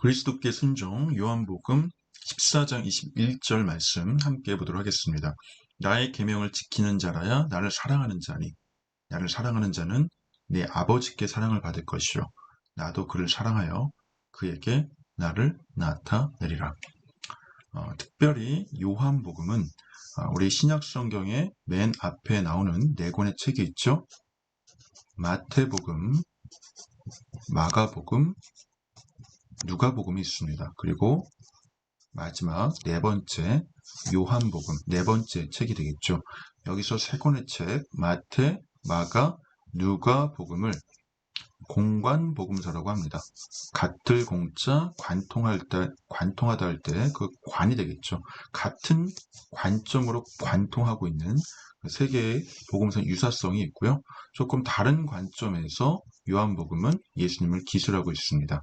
그리스도께 순종 요한복음 14장 21절 말씀 함께 보도록 하겠습니다. 나의 계명을 지키는 자라야 나를 사랑하는 자니 나를 사랑하는 자는 내 아버지께 사랑을 받을 것이요 나도 그를 사랑하여 그에게 나를 나타내리라. 어, 특별히 요한복음은 어, 우리 신약 성경의 맨 앞에 나오는 네 권의 책이 있죠. 마태복음, 마가복음, 누가복음이 있습니다. 그리고 마지막 네 번째 요한복음 네 번째 책이 되겠죠. 여기서 세 권의 책 마태, 마가, 누가복음을 공관복음서라고 합니다. 같을 공자 관통할 때 관통하다 할 때 그 관이 되겠죠. 같은 관점으로 관통하고 있는 그세 개의 복음서 유사성이 있고요. 조금 다른 관점에서 요한복음은 예수님을 기술하고 있습니다.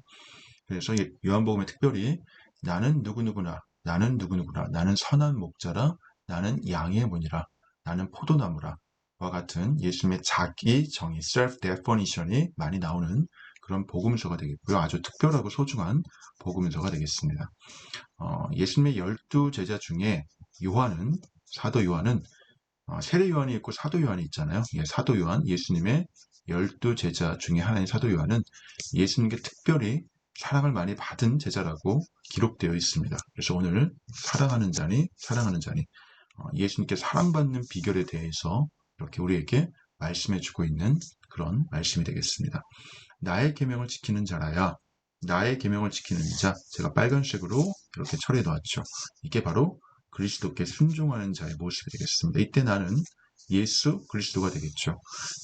그래서 요한복음에 특별히 나는 누구누구나 나는 누구누구나 나는 선한 목자라 나는 양의 문이라 나는 포도나무라 와 같은 예수님의 자기 정의 self definition이 많이 나오는 그런 복음서가 되겠고요. 아주 특별하고 소중한 복음서가 되겠습니다. 어, 예수님의 열두 제자 중에 요한은 사도 요한은 어, 세례 요한이 있고 사도 요한이 있잖아요. 예, 사도 요한 예수님의 열두 제자 중에 하나인 사도 요한은 예수님께 특별히 사랑을 많이 받은 제자라고 기록되어 있습니다. 그래서 오늘 사랑하는 자니 사랑하는 자니 어, 예수님께 사랑받는 비결에 대해서 이렇게 우리에게 말씀해 주고 있는 그런 말씀이 되겠습니다. 나의 계명을 지키는 자라야 나의 계명을 지키는 자 제가 빨간색으로 이렇게 처리해 놓았죠. 이게 바로 그리스도께 순종하는 자의 모습이 되겠습니다. 이때 나는 예수 그리스도가 되겠죠.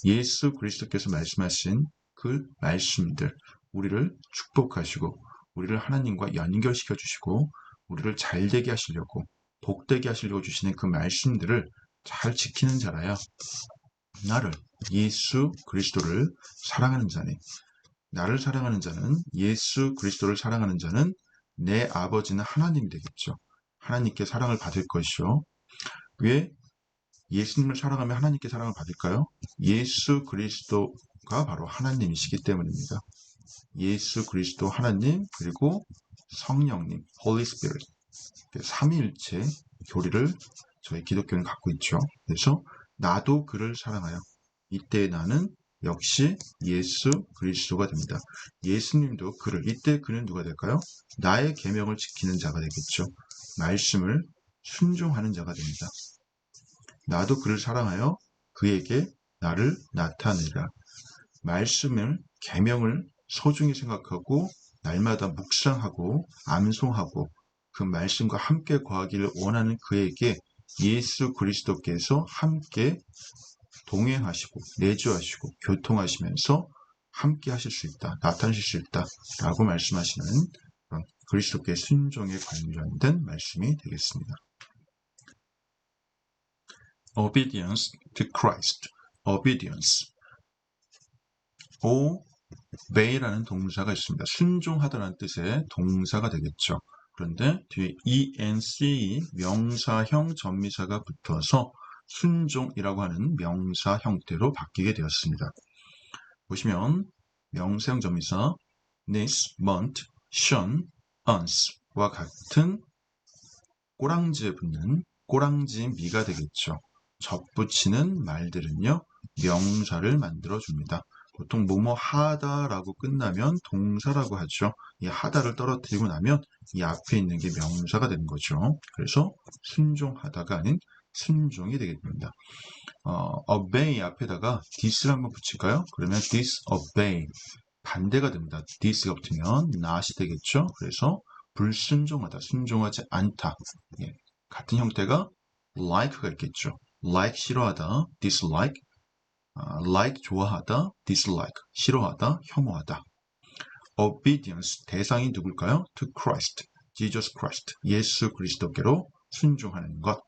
예수 그리스도께서 말씀하신 그 말씀들 우리를 축복하시고 우리를 하나님과 연결시켜 주시고 우리를 잘 되게 하시려고 복되게 하시려고 주시는 그 말씀들을 잘 지키는 자라야 나를 예수 그리스도를 사랑하는 자니 나를 사랑하는 자는 예수 그리스도를 사랑하는 자는 내 아버지는 하나님이 되겠죠. 하나님께 사랑을 받을 것이요. 왜 예수님을 사랑하면 하나님께 사랑을 받을까요? 예수 그리스도가 바로 하나님이시기 때문입니다. 예수 그리스도 하나님 그리고 성령님 Holy Spirit 삼위일체 교리를 저희 기독교는 갖고 있죠. 그래서 나도 그를 사랑하여 이때 나는 역시 예수 그리스도가 됩니다. 예수님도 그를 이때 그는 누가 될까요? 나의 계명을 지키는 자가 되겠죠. 말씀을 순종하는 자가 됩니다. 나도 그를 사랑하여 그에게 나를 나타내라. 말씀을 계명을 소중히 생각하고 날마다 묵상하고 암송하고 그 말씀과 함께 거하기를 원하는 그에게 예수 그리스도께서 함께 동행하시고 내주하시고 교통하시면서 함께 하실 수 있다, 나타내실 수 있다 라고 말씀하시는 그리스도께 순종에 관련된 말씀이 되겠습니다. Obedience to Christ. Obedience. O obey라는 동사가 있습니다. 순종하다라는 뜻의 동사가 되겠죠. 그런데 뒤에 enc 명사형 전미사가 붙어서 순종이라고 하는 명사 형태로 바뀌게 되었습니다. 보시면 명사형 전미사 this, month, shun, once와 같은 꼬랑지에 붙는 꼬랑지 미가 되겠죠. 접붙이는 말들은요 명사를 만들어 줍니다. 보통 뭐뭐 하다라고 끝나면 동사라고 하죠. 이 하다를 떨어뜨리고 나면 이 앞에 있는 게 명사가 되는 거죠. 그래서 순종하다가 아닌 순종이 되게 됩니다. 어, obey 앞에다가 this를 한번 붙일까요? 그러면 disobey 반대가 됩니다. this가 붙으면 not이 되겠죠. 그래서 불순종하다, 순종하지 않다. 예. 같은 형태가 like가 있겠죠. like 싫어하다, dislike 아, like 좋아하다, dislike 싫어하다, 혐오하다. obedience 대상이 누굴까요? to Christ, Jesus Christ, 예수 그리스도께로 순종하는 것.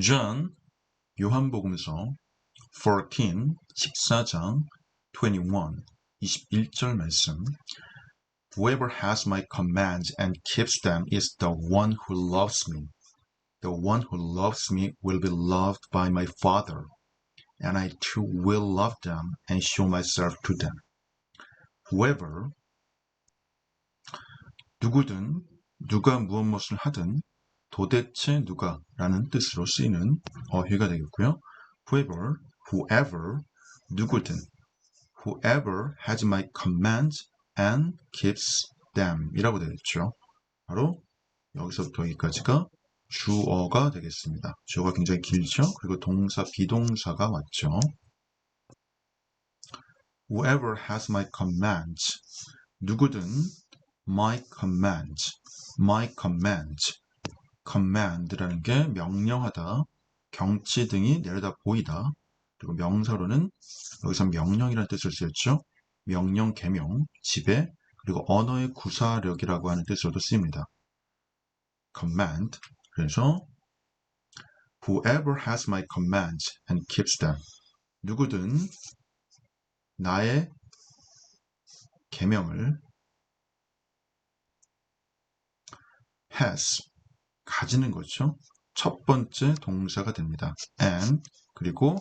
John 요한복음서 14, 14장 21, 21절 말씀 Whoever has my commands and keeps them is the one who loves me. The one who loves me will be loved by my Father, and I too will love them and show myself to them. whoever 누구든 누가 무엇 무엇을 하든 도대체 누가라는 뜻으로 쓰이는 어휘가 되겠고요. whoever, whoever 누구든 whoever has my commands and keeps them 이라고 되겠죠. 바로 여기서부터 여기까지가 주어가 되겠습니다. 주어가 굉장히 길죠. 그리고 동사, 비동사가 왔죠. Whoever has my commands. 누구든 my commands. my commands. command라는 게 명령하다, 경치 등이 내려다 보이다. 그리고 명사로는 여기서 명령이라는 뜻을 쓰였죠. 명령, 개명, 지배, 그리고 언어의 구사력이라고 하는 뜻으로도 쓰입니다. command. 그래서 whoever has my commands and keeps them. 누구든 나의 계명을 has 가지는 거죠. 첫 번째 동사가 됩니다. and 그리고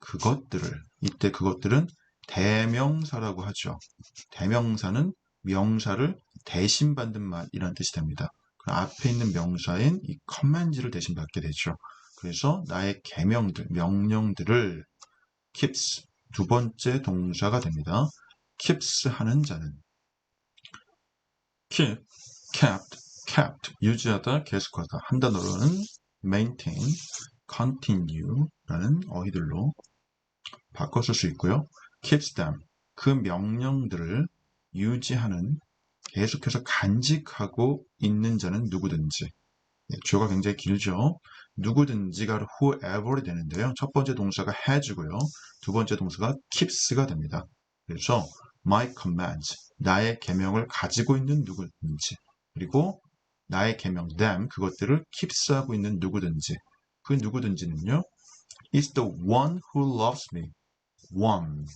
그것들을 이때 그것들은 대명사라고 하죠. 대명사는 명사를 대신 받는 말이라는 뜻이 됩니다. 그 앞에 있는 명사인 이 command를 대신 받게 되죠. 그래서 나의 계명들, 명령들을 keeps 두 번째 동사가 됩니다. keeps 하는 자는 keep, kept, kept 유지하다, 계속하다 한 단어로는 maintain, continue라는 어휘들로 바꿔 쓸 수 있고요. keeps them 그 명령들을 유지하는 계속해서 간직하고 있는 자는 누구든지 네, 주어가 굉장히 길죠. 누구든지가 whoever이 되는데요. 첫 번째 동사가 has고요. 두 번째 동사가 keeps가 됩니다. 그래서 my commands, 나의 계명을 가지고 있는 누구든지 그리고 나의 계명 them, 그것들을 keeps하고 있는 누구든지 그 누구든지는요. is the one who loves me. one.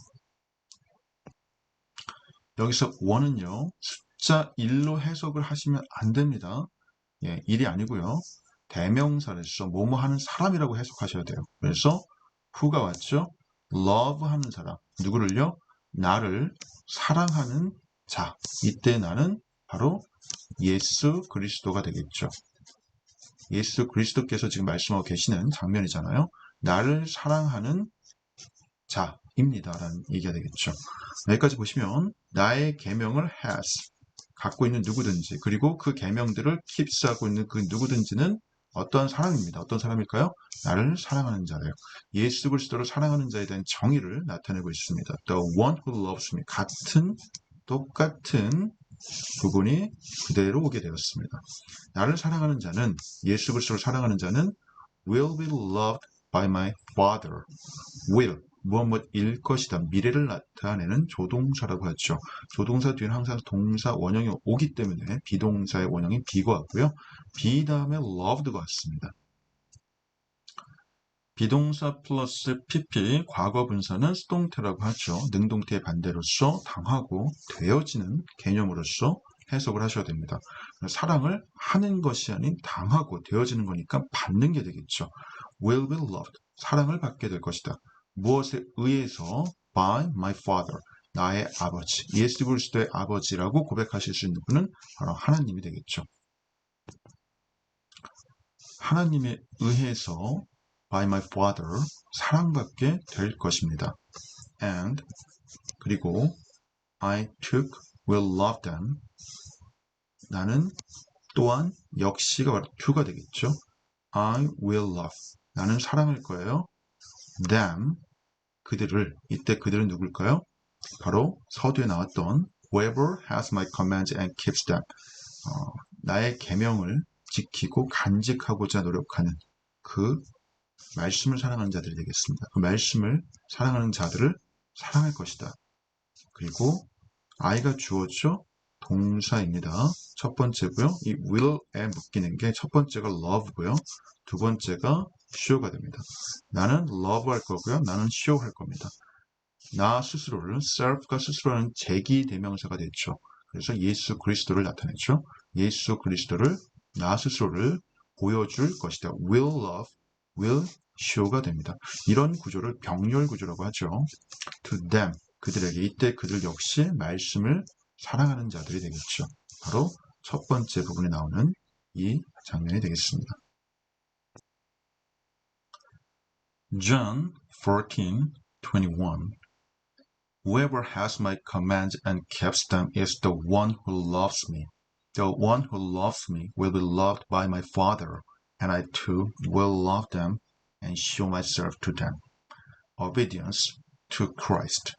여기서 one은요. 숫자 1로 해석을 하시면 안 됩니다. 예, 일이 아니고요. 대명사로서 뭐뭐 하는 사람이라고 해석하셔야 돼요. 그래서 who가 왔죠. love 하는 사람. 누구를요? 나를 사랑하는 자. 이때 나는 바로 예수 그리스도가 되겠죠. 예수 그리스도께서 지금 말씀하고 계시는 장면이잖아요. 나를 사랑하는 자입니다. 라는 얘기가 되겠죠. 여기까지 보시면 나의 계명을 has 갖고 있는 누구든지 그리고 그 계명들을 킵스하고 있는 그 누구든지는 어떤 사람입니다. 어떤 사람일까요? 나를 사랑하는 자래요. 예수 그리스도를 사랑하는 자에 대한 정의를 나타내고 있습니다. The one who loves me. 같은 똑같은 부분이 그대로 오게 되었습니다. 나를 사랑하는 자는 예수 그리스도를 사랑하는 자는 will be loved by my father. will 무엇 무엇일 것이다. 미래를 나타내는 조동사라고 하죠. 조동사 뒤에는 항상 동사 원형이 오기 때문에 비동사의 원형이 비가 왔고요. 비 다음에 loved가 왔습니다. 비동사 플러스 pp 과거 분사는 수동태라고 하죠. 능동태의 반대로서 당하고 되어지는 개념으로서 해석을 하셔야 됩니다. 사랑을 하는 것이 아닌 당하고 되어지는 거니까 받는 게 되겠죠. Will be loved. 사랑을 받게 될 것이다. 무엇에 의해서 by my father 나의 아버지 예수 그리스도의 아버지라고 고백하실 수 있는 분은 바로 하나님이 되겠죠. 하나님에 의해서 by my father 사랑받게 될 것입니다. and 그리고 I took will love them 나는 또한 역시가 바로 to가 되겠죠. I will love 나는 사랑할 거예요. them 그들을 이때 그들은 누굴까요? 바로 서두에 나왔던 whoever has my commands and keeps them 어, 나의 계명을 지키고 간직하고자 노력하는 그 말씀을 사랑하는 자들이 되겠습니다. 그 말씀을 사랑하는 자들을 사랑할 것이다. 그리고 아이가 주어죠? 동사입니다. 첫 번째고요. 이 will에 묶이는 게 첫 번째가 love고요. 두 번째가 show가 됩니다. 나는 love 할 거고요. 나는 show 할 겁니다. 나 스스로를 self가 스스로는 제기 대명사가 됐죠. 그래서 예수 그리스도를 나타내죠. 예수 그리스도를 나 스스로를 보여줄 것이다. will love, will show가 됩니다. 이런 구조를 병렬 구조라고 하죠. to them, 그들에게 이때 그들 역시 말씀을 사랑하는 자들이 되겠죠. 바로 첫 번째 부분에 나오는 이 장면이 되겠습니다. John 14:21 Whoever has my commands and keeps them is the one who loves me. The one who loves me will be loved by my Father, and I too will love them and show myself to them. Obedience to Christ.